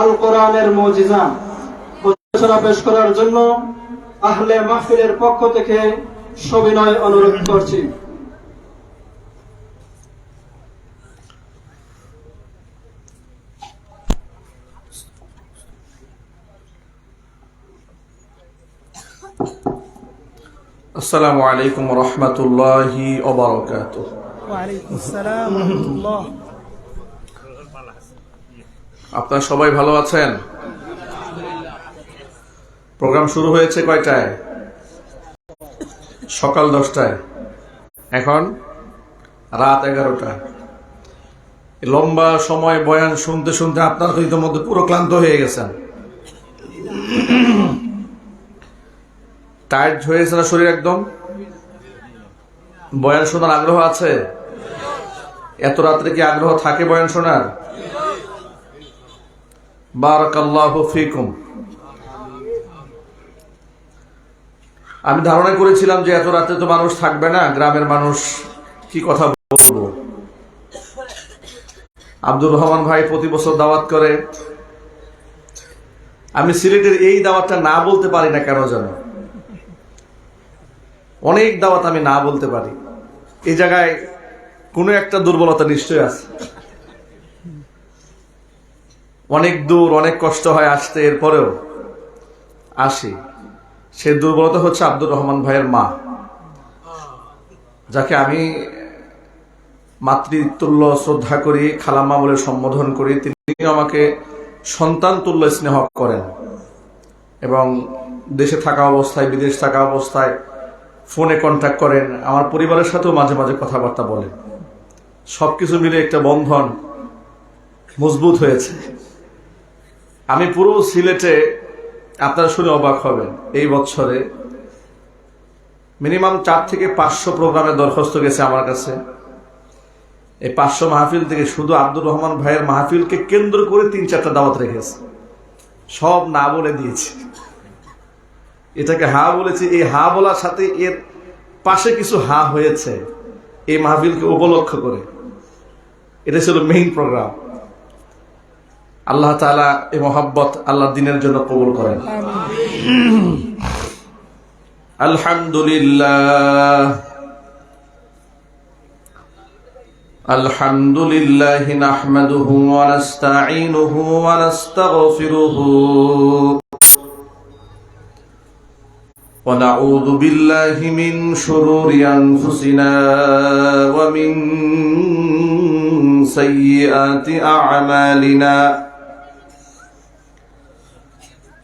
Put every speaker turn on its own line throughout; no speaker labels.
আল কোরআনের মজিজা ঘোষণা পেশ করার জন্য আহলে মাহফিলের পক্ষ থেকে সবিনয় অনুরোধ করছি।
আসসালামু আলাইকুম রহমতুল্লাহি ওবরকাত
ওয়ালাইকুম আসসালাম রহমতুল্লাহ।
আপনারা সবাই ভালো আছেন? প্রোগ্রাম শুরু হয়েছে কয়টায়? সকাল দশটায়। এখন রাত এগারোটা। লম্বা সময় বয়ান শুনতে শুনতে আপনার ইতিমধ্যে পুরো ক্লান্ত হয়ে গেছেন। টায়ার্ড হয়েছে না শরীর একদম? বয়ান শোনার আগ্রহ আছে? এত রাত্রে কি আগ্রহ থাকে বয়ান শোনার? ফিকুম। আমি ধারণা করেছিলাম যে এত রাতে তো মানুষ থাকবে না, গ্রামের মানুষ কি কথা বলব? আব্দুর রহমান ভাই প্রতি বছর দাওয়াত করে। আমি সিলেটের এই দাওয়াতটা না বলতে পারি না কেন জানো? অনেক দাওয়াত আমি না বলতে পারি। এই জায়গায় কোনো একটা দুর্বলতা নিশ্চয় আছে। অনেক দূর, অনেক কষ্ট হয় আসতে, এরপরেও আসি। সে দুর্বলতা হচ্ছে আব্দুর রহমান ভাইয়ের মা, যাকে আমি মাতৃতুল্য শ্রদ্ধা করি, খালাম্মা বলে সম্বোধন করি। তিনি আমাকে সন্তান তুল্য স্নেহ করেন এবং দেশে থাকা অবস্থায়, বিদেশ থাকা অবস্থায় ফোনে কন্ট্যাক্ট করেন, আমার পরিবারের সাথেও মাঝে মাঝে কথাবার্তা বলেন। সবকিছু মিলে একটা বন্ধন মজবুত হয়েছে। আমি পুরো সিলেটে, আপনারা শুনে অবাক হবেন, এই বছরে মিনিমাম চার থেকে পাঁচশো প্রোগ্রামের দরখাস্ত গেছে আমার কাছে। এই পাঁচশো মাহফিল থেকে শুধু আব্দুর রহমান ভাইয়ের মাহফিলকে কেন্দ্র করে তিন চারটা দাওয়াত রেখেছে। সব না বলে দিয়েছি। এটাকে হা বলেছি, এই হা বলার সাথে এর পাশে কিছু হা হয়েছে, এই মাহফিলকে উপলক্ষ করে। এটা ছিল মেইন প্রোগ্রাম আল্লাহ তালা এই মোহাব্বত আল্লাহ দিনের জন্য কবুল করেন আলহামদুলিল্লাহ الحمد لله نحمده ونستعينه ونستغفره ونعوذ بالله من شرور أنفسنا ومن سيئات أعمالنا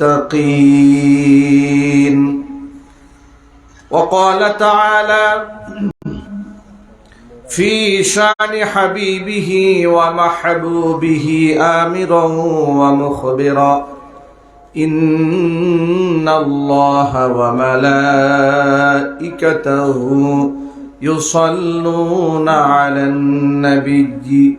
للمتقين وقال تعالى في شأن حبيبه ومحبوبه آمرا ومخبرا. إن الله وملائكته يصلون على النبي.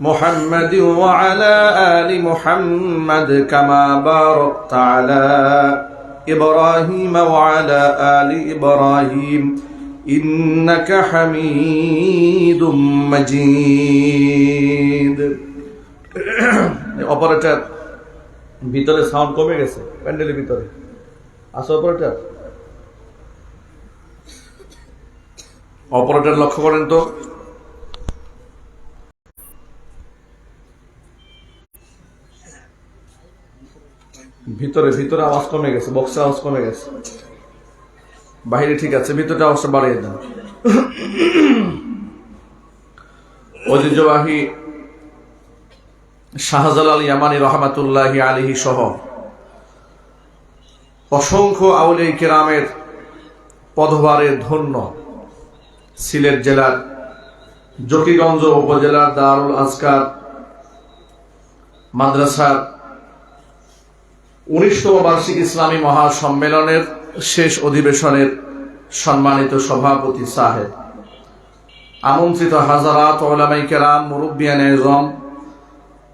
محمد وعلى آل محمد كما باركت على إبراهيم وعلى آل إبراهيم إنك حميد مجيد অপারেটর ভিতরে সাউন্ড কমে গেছে প্যান্ডেলের ভিতরে আসো অপারেটর অপারেটর লক্ষ্য করেন তো ভিতরে ভিতরে আওয়াজ কমে গেছে বক্সে আওয়াজ কমে গেছে। বাইরে ঠিক আছে ভিতরে আওয়াজটা বাড়িয়ে দেন। ঐতিহ্যবাহী শাহজালাল ইয়ামানি রহমাতুল্লাহি আলিহি সহ অসংখ্য আউলে কেরামের পদভারে ধন্য সিলেট জেলার জকিগঞ্জ উপজেলার দারুল আজকার মাদ্রাসার উনিশতম বার্ষিক ইসলামী মহাসম্মেলনের শেষ অধিবেশনের সম্মানিত সভাপতি সাহেব। আমন্ত্রিত হাজারাত ওলামাই কেরাম মুরব্বিয়ান এজম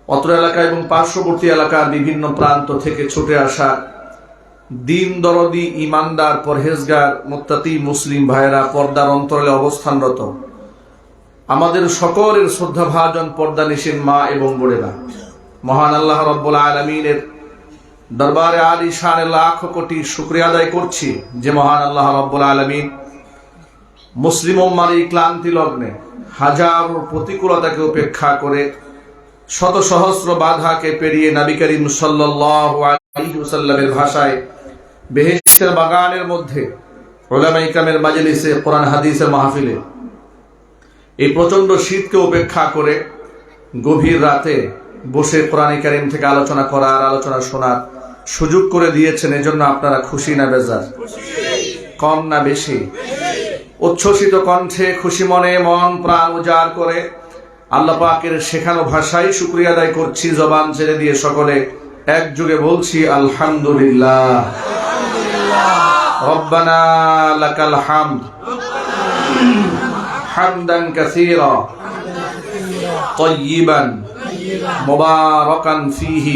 অত্র এলাকা এবং পার্শ্ববর্তী এলাকার বিভিন্ন প্রান্ত থেকে ছুটে আসা দিন দরদি ইমানদার পরহেজগার মোত্তাতি মুসলিম ভাইয়েরা পর্দার অন্তরে অবস্থানরত। আমাদের সকলের শ্রদ্ধাভাজন পর্দা নিশীন মা এবং বোনেরা। মহান আল্লাহ রব্বুল আলমিনের দরবারে আলী শানে লাখ কোটি শুক্রিয়া আদায় করছি যে মহান আল্লাহ রব্বুল আলমিন মুসলিম এই ক্লান্তি লগ্নে হাজার প্রতিকূলতাকে উপেক্ষা করে শত সহস্র বাধাকে পেরিয়ে নবী করিম ভাষায় বেহেশতের বাগানের মধ্যে ওলামাই কামের মাজলিসে, কোরআন, হাদিসের মাহফিলে এই প্রচণ্ড শীতকে উপেক্ষা করে গভীর রাতে বসে কোরআন কারিম থেকে আলোচনা করার, আলোচনা শোনার সুযোগ করে দিয়েছেন এজন্য আপনারা খুশি না বেজার কম না বেশি উচ্ছ্বসিত কণ্ঠে খুশি মনে মন প্রাণ উজাড় করে আল্লাহ পাকের শেখানো ভাষাই শুক্রিয়া আদায় করছি জবান ছেড়ে দিয়ে সকলে একযোগে বলছি আলহামদুলিল্লাহ রব্বানা লাকাল হামদ হামদান কাসীরা طيبا مباركا فيه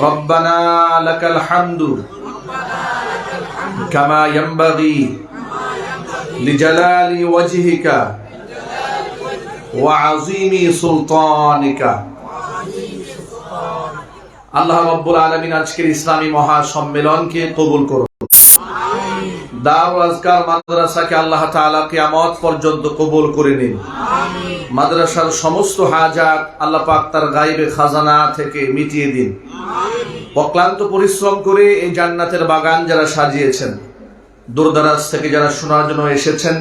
ربنا لك الحمد كما ينبغي لجلال وجهك وعظيم سلطانك আল্লাহ রব্বুল আলমিন আজকের ইসলামী মহাসম্মেলনকে কবুল করুন মাদ্রাসাকে আল্লাহ কিয়ামত পর্যন্ত কবুল করে নিন। মাদ্রাসার সমস্ত হাজাত আল্লাহ পাক তার গাইবে খাজানা থেকে মিটিয়ে দিন। অক্লান্ত পরিশ্রম করে এই জান্নাতের বাগান যারা সাজিয়েছেন দূরদারাজ থেকে যারা শোনার জন্য এসেছেন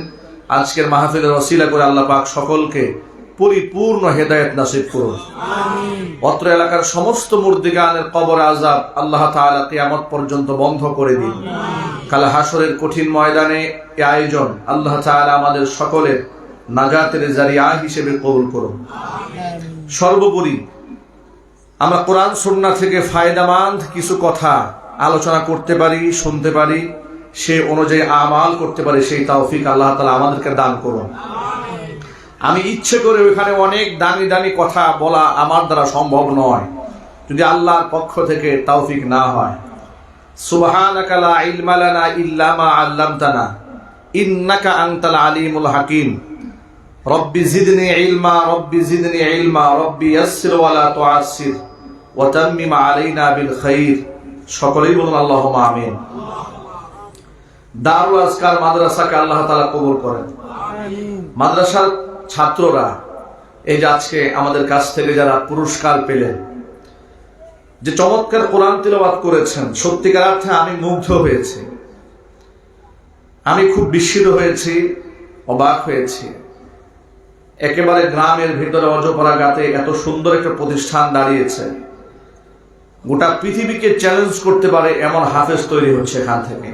আজকের মাহফিলের অসিলা করে আল্লাহ পাক সকলকে পরিপূর্ণ হেদায়েত নাসিব করুন। অত্র এলাকার সমস্ত মুর্দিগানের কবর আজাব আল্লাহ তাআলা কিয়ামত পর্যন্ত বন্ধ করে দিন। কাল হাসরের কঠিন ময়দানে এ আয়োজন আল্লাহ তাআলা আমাদের সকলের নাজাতের জারিয়া হিসেবে কবুল করুন। সর্বোপরি আমরা কোরআন সুন্নাহ থেকে ফায়দামান্দ কিছু কথা আলোচনা করতে পারি শুনতে পারি সে অনুযায়ী আমাল করতে পারি সেই তাওফিক আল্লাহ তালা আমাদেরকে দান করুন। আমি ইচ্ছে করে ওইখানে অনেক দামি দামি কথা বলা আমার দ্বারা সম্ভব নয়। যদি আল্লাহর পক্ষ থেকে তৌফিক না হয়। সুবহানাকালা ইলমালানা ইল্লামা আল্লামতানা। ইন্নাকা আনতাল আলিমুল হাকিম। রব্বি জিদনি ইলমা, রব্বি জিদনি ইলমা, রব্বি ইয়াসসির ওয়ালা তুআসসির। ওয়া তাম্মিম আলাইনা বিল খাইর। সকলেই বলুন আল্লাহুম্মা আমিন। দারুল আজকার মাদ্রাসাকে আল্লাহ তাআলা কবুল করেন।
আমিন
মাদ্রাসার ছাত্ররা, এই যে আজকে আমাদের কাছ থেকে যারা পুরস্কার পেলেন, যে চমৎকার কোরআন তিলবাদ করেছেন, সত্যিকার অর্থে আমি মুগ্ধ হয়েছি। আমি খুব বিস্মিত হয়েছি, অবাক হয়েছি। একেবারে গ্রামের ভিতরে অজপরা গাতে এত সুন্দর একটা প্রতিষ্ঠান দাঁড়িয়েছে। গোটা পৃথিবীকে চ্যালেঞ্জ করতে পারে এমন হাফেজ তৈরি হচ্ছে এখান থেকে।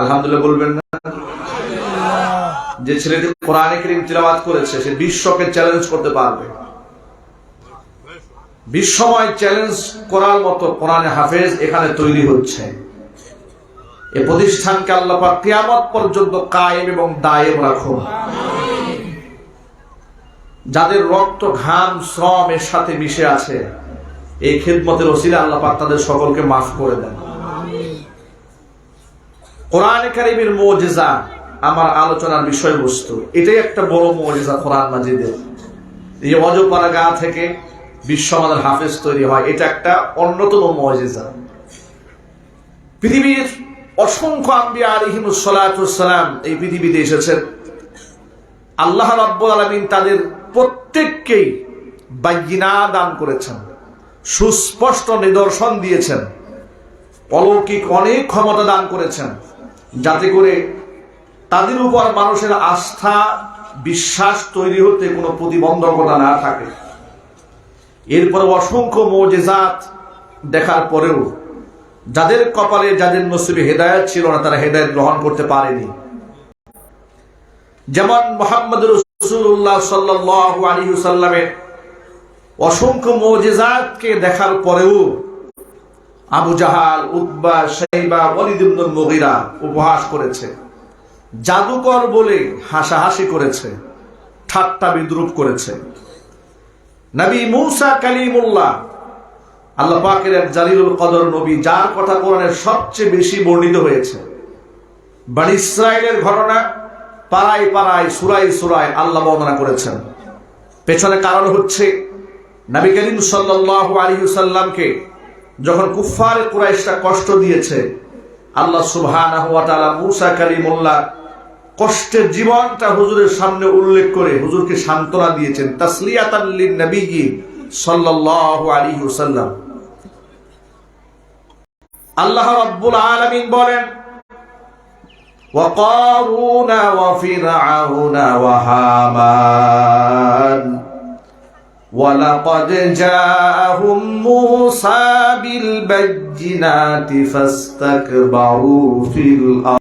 আলহামদুলিল্লাহ, বলবেন না? যে ছেলেটি কোরআনে করিম তিলাবাত করেছে, সে বিশ্বকে চ্যালেঞ্জ করতে পারবে। বিশ্বময় চ্যালেঞ্জ করার মতো কোরআনে হাফেজ এখানে তৈরি হচ্ছে। এ প্রতিষ্ঠানকে আল্লাহ পাক কিয়ামত পর্যন্ত কায়েম এবং দায়েম রাখুন। যাদের রক্ত, ঘাম, শ্রম এর সাথে মিশে আছে, এই খেদমতের ওসিলে আল্লাহ পাক তাদের সকলকে মাফ করে দেন। কোরআন কারিমের মোজেজা আমার আলোচনার বিষয়বস্তু। এটাই একটা বড় মোজেজা কোরআন মাজিদের এই অজপাড়া গা থেকে বিশ্ব আমাদের হাফেজ তৈরি হয়। এটা একটা অন্যতম মজেজা পৃথিবীর অসংখ্য আম্বিয়া আলিহিমুসালাম এই পৃথিবীতে এসেছেন। আল্লাহ রাব্বুল আলমিন তাদের প্রত্যেককেই বাইগিনা দান করেছেন। সুস্পষ্ট নিদর্শন দিয়েছেন। অলৌকিক অনেক ক্ষমতা দান করেছেন। যাতে করে তাদের উপর মানুষের আস্থা, বিশ্বাস তৈরি হতে কোনো প্রতিবন্ধকতা না থাকে। এরপরে অসংখ্য মোজেজাত দেখার পরেও যাদের কপালে যাদের নসিবে হেদায়ত ছিল না, তারা হেদায়ত গ্রহণ করতে পারেনি। যেমন মোহাম্মদ রসুল্লাহ সাল্লাহ আলী সাল্লামের অসংখ্য মোজেজাতকে দেখার পরেও আবু জাহাল উদ্বা সাইবা মগিরা উপহাস করেছে। জাদুকর বলে হাসাহাসি করেছে, ঠাট্টা বিদ্রুপ করেছে। নবী মুসা কালিমুল্লাহ, আল্লাহ পাকের এক জালিলুল কদর নবী, যার কথা কোরআনের সবচেয়ে বেশি বর্ণিত হয়েছে। বানি ইসরায়েলের ঘটনা পাড়ায় পাড়ায় সুরাই সুরাই আল্লাহ বর্ণনা করেছেন। পেছনে কারণ হচ্ছে, নবী করিম সাল্লাহ আলী সাল্লামকে যখন কুফার কুরাইশটা কষ্ট দিয়েছে, আল্লাহ তাআলা মুসা কালিমুল্লাহ কষ্টের জীবনটা হুজুরের সামনে উল্লেখ করে হুজুরকে সান্ত্বনা দিয়েছেন তাসলিয়াতান লিন নবীজি সাল্লাল্লাহু আলাইহি ওয়াসাল্লাম আল্লাহ রাব্বুল আলামিন বলেন وقارون وفرعون وهامان ولقد جاءهم موسى بالبينات فاستكبروا في الأرض